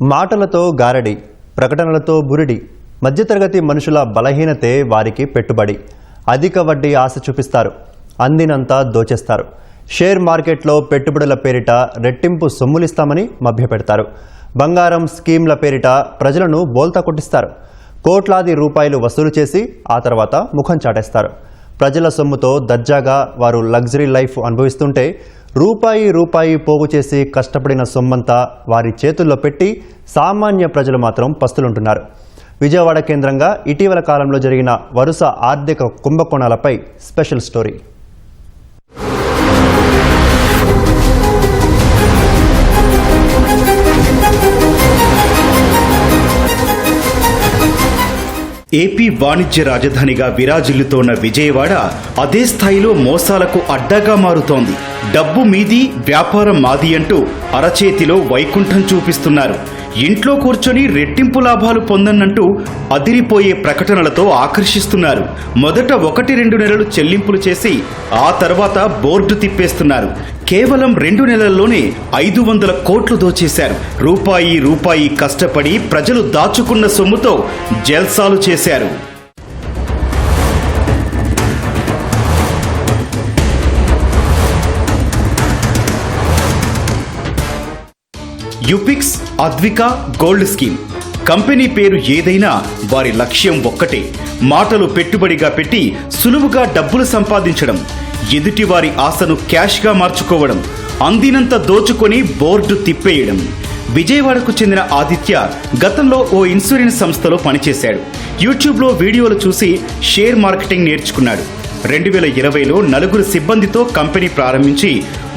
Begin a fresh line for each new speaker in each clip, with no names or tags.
మాటలతో గారడి ప్రకటనలతో బురిడి మధ్యతరగతి మనుషుల బలహీనతే వారికి పెట్టుబడి. అధిక వడ్డీ ఆశ చూపిస్తారు అందినంత దోచేస్తారు. షేర్ మార్కెట్లో పెట్టుబడుల పేరిట రెట్టింపు సొమ్ములిస్తామని మభ్యపెడతారు. బంగారం స్కీమ్ల పేరిట ప్రజలను బోల్తా కొట్టిస్తారు. కోట్లాది రూపాయలు వసూలు చేసి ఆ తర్వాత ముఖం చాటేస్తారు. ప్రజల సొమ్ముతో దర్జాగా వారు లగ్జరీ లైఫ్ అనుభవిస్తుంటే రూపాయి రూపాయి పోగు చేసి కష్టపడిన సొమ్మంతా వారి చేతుల్లో పెట్టి సామాన్య ప్రజలు మాత్రం పస్తులుంటున్నారు. విజయవాడ కేంద్రంగా ఇటీవల కాలంలో జరిగిన వరుస ఆర్థిక కుంభకోణాలపై స్పెషల్ స్టోరీ.
ఏపీ వాణిజ్య రాజధానిగా విరాజిల్లుతోన్న విజయవాడ అదే స్థాయిలో మోసాలకు అడ్డాగా మారుతోంది. డబ్బు మీది వ్యాపారం మాది అంటూ అరచేతిలో వైకుంఠం చూపిస్తున్నారు. ఇంట్లో కూర్చొని రెట్టింపు లాభాలు పొందనంటూ అదిరిపోయే ప్రకటనలతో ఆకర్షిస్తున్నారు. మొదట ఒకటి రెండు నెలలు చెల్లింపులు చేసి ఆ తర్వాత బోర్డు తిప్పేస్తున్నారు. కేవలం రెండు నెలల్లోనే ఐదు వందల కోట్లు దోచేశారు. రూపాయి రూపాయి కష్టపడి ప్రజలు దాచుకున్న సొమ్ముతో జల్సాలు చేశారు. యుపిక్స్ అద్విక గోల్డ్ స్కీమ్. కంపెనీ పేరు ఏదైనా వారి లక్ష్యం ఒక్కటే మాటలు పెట్టుబడిగా పెట్టి సులువుగా డబ్బులు సంపాదించడం ఎదుటి వారి ఆశను క్యాష్గా మార్చుకోవడం అందినంత దోచుకొని బోర్డు తిప్పేయడం. విజయవాడకు చెందిన ఆదిత్య గతంలో ఓ ఇన్సూరెన్స్ సంస్థలో పనిచేశాడు. యూట్యూబ్లో వీడియోలు చూసి షేర్ మార్కెటింగ్ నేర్చుకున్నాడు. రెండు వేల ఇరవైలో నలుగురు సిబ్బందితో కంపెనీ ప్రారంభించి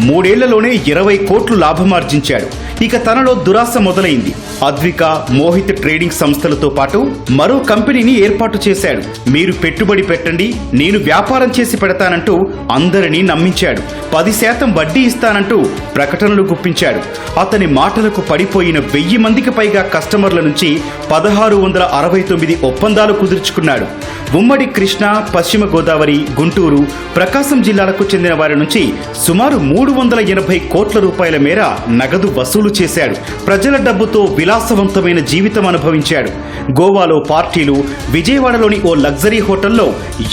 మూడేళ్ళలోనే ఇరవై కోట్లు లాభమార్జించాడు ఇక తనలో దురాశ మొదలైంది. అద్విక మోహిత్ ట్రేడింగ్ సంస్థలతో పాటు మరో కంపెనీని ఏర్పాటు చేశాడు. మీరు పెట్టుబడి పెట్టండి నేను వ్యాపారం చేసి పెడతానంటూ అందరినీ నమ్మించాడు. పది శాతం వడ్డీ ఇస్తానంటూ ప్రకటనలు గుప్పించాడు. అతని మాటలకు పడిపోయిన వెయ్యి మందికి పైగా కస్టమర్ల నుంచి పదహారు వందల అరవై తొమ్మిది ఒప్పందాలు కుదుర్చుకున్నాడు. ఉమ్మడి కృష్ణ పశ్చిమ గోదావరి గుంటూరు ప్రకాశం జిల్లాలకు చెందిన వారి నుంచి సుమారు మూడు వందల ఎనభై కోట్ల రూపాయల మేర నగదు వసూలు చేశాడు. ప్రజల డబ్బుతో విలాసవంతమైన జీవితం అనుభవించాడు. గోవాలో పార్టీలు విజయవాడలోని ఓ లగ్జరీ హోటల్లో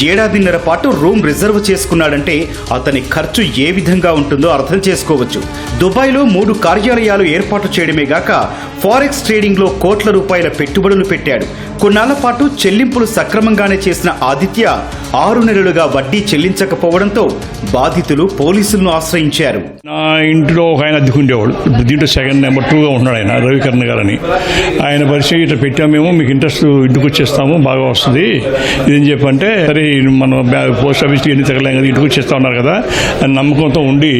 ఏడాదిన్నర పాటు రూమ్ రిజర్వ్ చేసుకున్నాడంటే అతని ఖర్చు ఏ విధంగా ఉంటుందో అర్థం చేసుకోవచ్చు. దుబాయ్లో మూడు కార్యాలయాలు ఏర్పాటు చేయడమే గాక ఫారెక్స్ ట్రేడింగ్లో కోట్ల రూపాయల పెట్టుబడులు పెట్టాడు. కొన్నాళ్ళ పాటు చెల్లింపులు సక్రమంగానే చేసిన ఆదిత్య ఆరు నెలలుగా వడ్డీ చెల్లించకపోవడంతో బాధితులు పోలీసులను ఆశ్రయించారు.
నా ఇంట్లో ఒక ఆయన అద్దెకుండేవాడు. దీంట్లో సెకండ్ నెంబర్ టూగా ఉన్నాడు ఆయన రవికరణ్ గారు అని ఆయన పరిచయం ఇట్లా పెట్టాము మేము మీకు ఇంట్రెస్ట్ ఇంటికి వచ్చేస్తాము బాగా వస్తుంది. ఇదేం చెప్పంటే సరే మనం పోస్ట్ ఆఫీస్కి ఎన్ని తగలేం కదా ఇంటికి వచ్చేస్తా ఉన్నారు కదా అని నమ్మకంతో ఉండి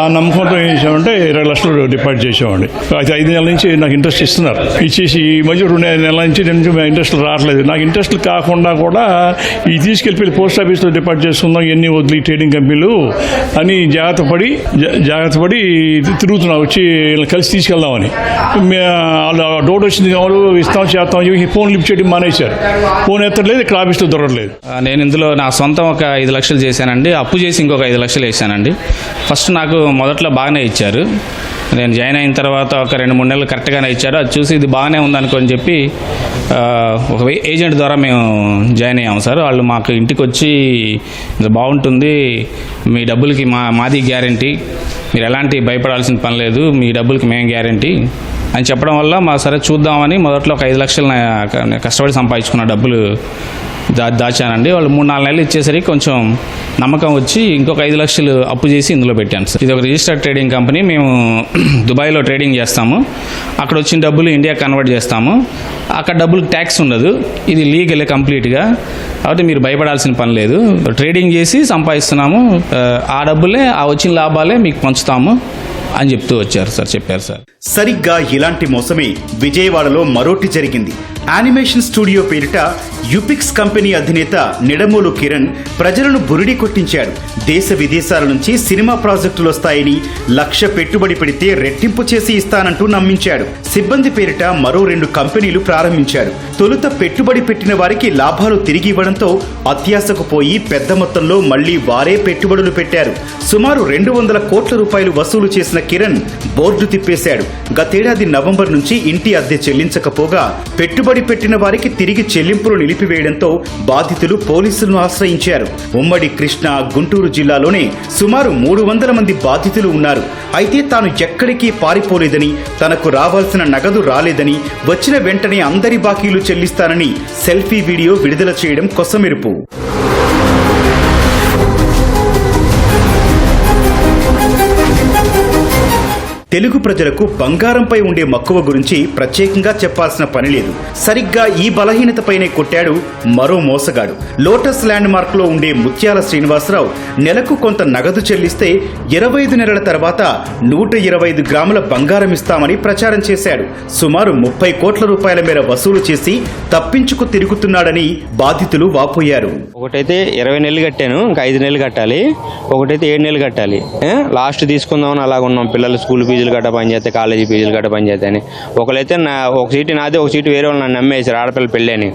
ఆ నమ్మకంతో ఏం చేసామంటే ఇరవై లక్షలు డిపాజిట్ చేసామండి అయితే ఐదు నెలల నుంచి నాకు ఇంట్రెస్ట్ ఇస్తున్నారు. ఇచ్చేసి ఈ మధ్య రెండు నెలల నుంచి నేను ఇంట్రెస్ట్ రావట్లేదు. నాకు ఇంట్రెస్ట్ కాకుండా కూడా ఈ తీసుకెళ్ళి పోస్ట్ ఆఫీస్లో డిపార్ట్ చేసుకుందాం ఎన్ని వదిలి ట్రేడింగ్ కంపెనీలు అని జాగ్రత్త పడి జా- జాగ్రత్త పడి తిరుగుతున్నా. వచ్చి వీళ్ళని కలిసి తీసుకెళ్దామని. మే- వచ్చింది వాళ్ళు ఇస్తాం చేస్తాం అని చెప్పి ఫోన్ లిఫ్ట్ చేయడం మానేశారు. ఫోన్ ఎత్తలేదు ఇక్కడ ఆఫీస్లో దొరకలేదు
నేను ఇందులో నా సొంతం ఒక ఐదు లక్షలు చేశానండి. అప్పు చేసి ఇంకొక ఐదు లక్షలు వేసానండి ఫస్ట్ నాకు మొదట్లో బాగానే ఇచ్చారు. నేను జాయిన్ అయిన తర్వాత ఒక రెండు మూడు నెలలు కరెక్ట్గానే ఇచ్చారు. అది చూసి ఇది బాగానే ఉందనుకొని చెప్పి ఒక ఏజెంట్ ద్వారా మేము జాయిన్ అయ్యాము సార్. వాళ్ళు మాకు ఇంటికి వచ్చి ఇది బాగుంటుంది. మీ డబ్బులకి మా మాది గ్యారంటీ. మీరు ఎలాంటి భయపడాల్సిన పని లేదు. మీ డబ్బులకి మేము గ్యారంటీ. అని చెప్పడం వల్ల మా సరే చూద్దామని మొదట్లో ఒక ఐదు లక్షలు కష్టపడి సంపాదించుకున్న డబ్బులు దా దాచానండి. వాళ్ళు మూడు నాలుగు నెలలు ఇచ్చేసరికి కొంచెం నమ్మకం వచ్చి ఇంకొక ఐదు లక్షలు అప్పు చేసి ఇందులో పెట్టాను సార్. ఇది ఒక రిజిస్టర్డ్ ట్రేడింగ్ కంపెనీ. మేము దుబాయ్లో ట్రేడింగ్ చేస్తాము. అక్కడ వచ్చిన డబ్బులు ఇండియా కన్వర్ట్ చేస్తాము. అక్కడ డబ్బులు ట్యాక్స్ ఉండదు. ఇది లీగల్ కంప్లీట్గా. కాబట్టి మీరు భయపడాల్సిన పని లేదు. ట్రేడింగ్ చేసి సంపాదిస్తున్నాము. ఆ డబ్బులే ఆ వచ్చిన లాభాలే మీకు పంచుతాము. అని చెప్తూ వచ్చారు సార్ చెప్పారు సార్.
సరిగ్గా ఇలాంటి మోసమే విజయవాడలో మరోటి జరిగింది. యానిమేషన్ స్టూడియో పేరిట యుపిక్స్ కంపెనీ అధినేత నిడమూలు కిరణ్ ప్రజలను బురిడి కొట్టించాడు. దేశ విదేశాల నుంచి సినిమా ప్రాజెక్టులు వస్తాయని లక్ష పెట్టుబడి పెడితే రెట్టింపు చేసి ఇస్తానంటూ నమ్మించాడు. సిబ్బంది పేరిట మరో రెండు కంపెనీలు ప్రారంభించాడు తొలుత పెట్టుబడి పెట్టిన వారికి లాభాలు తిరిగి ఇవ్వడంతో అత్యాశకు పోయి పెద్ద మొత్తంలో మళ్ళీ వారే పెట్టుబడులు పెట్టారు. సుమారు రెండు వందల కోట్ల రూపాయలు వసూలు చేసిన కిరణ్ బోర్డు తిప్పేశాడు. గతేడాది నవంబర్ నుంచి ఇంటి అద్దె చెల్లించకపోగా పెట్టుబడి పెట్టిన వారికి తిరిగి చెల్లింపులు నిలిపివేయడంతో బాధితులు పోలీసులను ఆశ్రయించారు. ఉమ్మడి కృష్ణా గుంటూరు జిల్లాలోనే సుమారు మూడు వందల మంది బాధితులు ఉన్నారు. అయితే తాను ఎక్కడికి పారిపోలేదని తనకు రావాల్సిన నగదు రాలేదని వచ్చిన వెంటనే అందరి బాకీలు చెల్లిస్తానని సెల్ఫీ వీడియో విడుదల చేయడం కొసమెరుపు. తెలుగు ప్రజలకు బంగారంపై ఉండే మక్కువ గురించి ప్రత్యేకంగా చెప్పాల్సిన పని లేదు. సరిగ్గా ఈ బలహీనతపైనే కొట్టాడు మరో మోసగాడు. లోటస్ ల్యాండ్ మార్క్లో ఉండే ముత్యాల శ్రీనివాసరావు నెలకు కొంత నగదు చెల్లిస్తే ఇరవై ఐదు నెలల తర్వాత నూట ఇరవై ఐదు గ్రాముల బంగారం ఇస్తామని ప్రచారం చేశాడు. సుమారు ముప్పై కోట్ల రూపాయల మేర వసూలు చేసి తప్పించుకు తిరుగుతున్నాడని బాధితులు వాపోయారు.
ఒకటైతే ఇరవై నెలలు కట్టాను ఇంకా ఐదు నెలలు కట్టాలి. ఒకటైతే ఏడు నెలలు కట్టాలి. లాస్ట్ తీసుకుందామని అలాగ ఉన్నాం పిల్లలు స్కూల్ ఫీజులు గట్ట పని చేస్తే కాలేజీ ఫీజులు గట్ట పని చేస్తే అని ఒకరైతే నా ఒక సీటు నాదే ఒక సీటు వేరే వాళ్ళు నన్ను నమ్మేశారు ఆడపిల్ల పెళ్ళి అని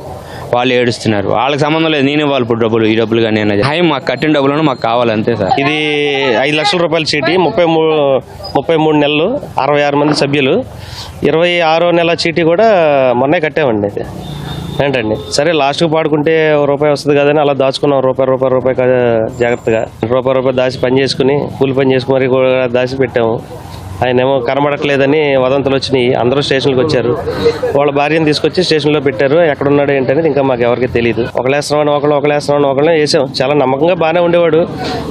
వాళ్ళు ఏడుస్తున్నారు. వాళ్ళకి సంబంధం లేదు నేను ఇవ్వాలి ఇప్పుడు డబ్బులు ఈ డబ్బులు కానీ అన్నది. హాయ్ మాకు కట్టిన డబ్బులను మాకు కావాలి అంతే సార్.
ఇది ఐదు లక్షల రూపాయల చీటీ ముప్పై మూడు ముప్పై మూడు నెలలు అరవై ఆరు మంది సభ్యులు. ఇరవై ఆరో నెల చీటీ కూడా మొన్నే కట్టామండి ఇది. ఏంటండి? సరే లాస్ట్కి పాడుకుంటే రూపాయి వస్తుంది కదని అలా దాచుకున్నాం రూపాయి రూపాయి రూపాయి జాగ్రత్తగా. రూపాయి రూపాయి దాచి పని చేసుకుని కూలి పని చేసుకుని మరి కూడా దాచి పెట్టాము ఆయన ఏమో కనబడట్లేదని వదంతులు వచ్చినాయి. అందరూ స్టేషన్కి వచ్చారు. వాళ్ళ భార్యను తీసుకొచ్చి స్టేషన్లో పెట్టారు. ఎక్కడున్నాడు ఏంటనేది ఇంకా మాకు ఎవరికి తెలియదు ఒకలేస్తున్నామని ఒకళ్ళు ఒకలేస్తున్నామని ఒకళ్ళు వేసాం. చాలా నమ్మకంగా బాగానే ఉండేవాడు.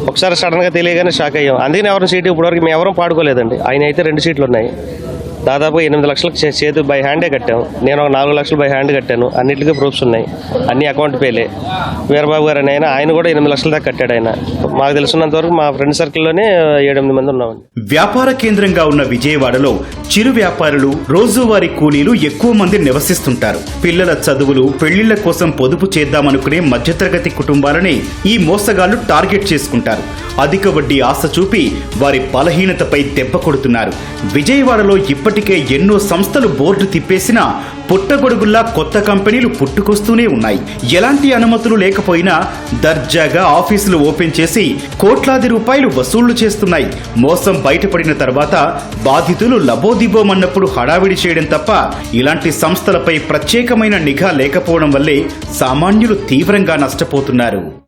ఒకసారి సడన్గా తెలియగానే షాక్ అయ్యాం. అందుకని ఎవరిని సీటు ఇప్పటివరకు మేము ఎవరూ పాడుకోలేదండి. ఆయన అయితే రెండు సీట్లు ఉన్నాయి. దాదాపు ఎనిమిది లక్షలకు చేతి బై హ్యాండే కట్టాం నేను ఒక నాలుగు లక్షలు బై హ్యాండ్ కట్టాను. అన్నిటికీ ప్రూఫ్స్ ఉన్నాయి. అన్ని అకౌంట్ పేలే. వీరబాబు గారు అని ఆయన ఆయన కూడా ఎనిమిది లక్షల దాకా కట్టాడు ఆయన. మాకు తెలిసినంత వరకు మా ఫ్రెండ్ సర్కిల్లోనే ఏడెనిమిది మంది ఉన్నామండి.
వ్యాపార కేంద్రంగా ఉన్న విజయవాడలో చిరు వ్యాపారులు రోజువారీ కూలీలు ఎక్కువ మంది నివసిస్తుంటారు. పిల్లల చదువులు పెళ్ళిళ్ళ కోసం పొదుపు చేద్దామనుకునే మధ్యతరగతి కుటుంబాలనే ఈ మోసగాళ్ళు టార్గెట్ చేసుకుంటారు. అధిక వడ్డీ ఆశ చూపి వారి బలహీనతపై దెబ్బ కొడుతున్నారు. విజయవాడలో ఇప్పటికే ఎన్నో సంస్థలు బోర్డు తిప్పేసినా పుట్టగొడుగుల్లా కొత్త కంపెనీలు పుట్టుకొస్తూనే ఉన్నాయి. ఎలాంటి అనుమతులు లేకపోయినా దర్జాగా ఆఫీసులు ఓపెన్ చేసి కోట్లాది రూపాయలు వసూళ్ళు చేస్తున్నాయి. మోసం బయటపడిన తర్వాత బాధితులు లబోదిబోమన్నప్పుడు హడావిడి చేయడం తప్ప ఇలాంటి సంస్థలపై ప్రత్యేకమైన నిఘా లేకపోవడం వల్లే సామాన్యులు తీవ్రంగా నష్టపోతున్నారు.